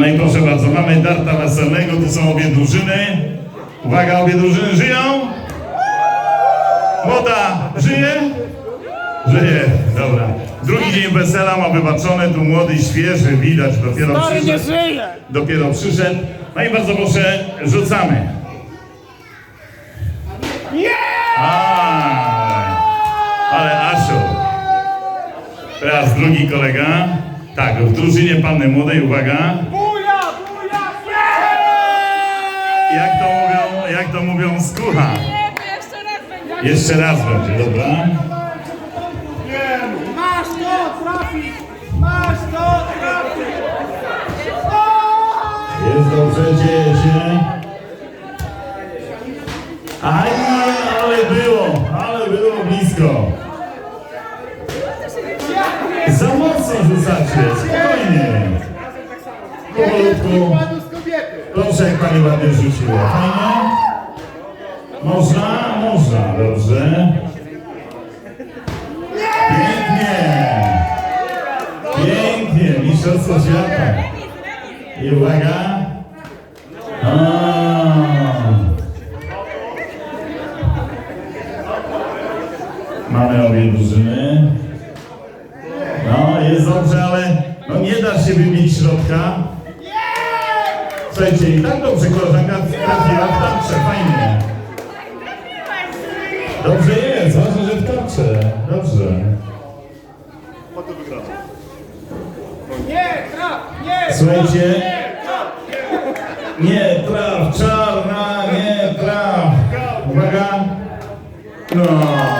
No i proszę bardzo, mamy darta weselnego, tu są obie drużyny. Uwaga, obie drużyny żyją. Młoda żyje? Żyje, dobra. Drugi dzień wesela ma wybaczone, tu młody, świeży, widać, dopiero Stary nie przyszedł. żyje! Dopiero przyszedł. No i bardzo proszę, rzucamy. A, ale Asiu. Teraz drugi kolega. Tak, w drużynie panny młodej, uwaga. Jak to mówią, jak to mówią, skucha. Nie, to jeszcze raz będzie. Jeszcze raz będzie, dobra? Masz to trafić! Masz to trafić! Jest dobrze, dzieje się. Aj, ale było, ale było blisko. Za mocno rzucacie, spokojnie. Powolutku. Proszę, jak pani ładnie rzuciła. Fajnie? Można? Można, dobrze. Pięknie. Pięknie, mistrzostwo świata. I uwaga. Mamy obie drużyny. No, jest dobrze, ale no nie da się wybić środka. Słuchajcie, i tak dobrze koleżanka trafiła w tarczę, fajnie. Dobrze jest, ważne, że w tarczę. Dobrze. Nie, traf! Nie! Słuchajcie. Nie, traf! Nie traf, czarna, nie traf. Uwaga. No.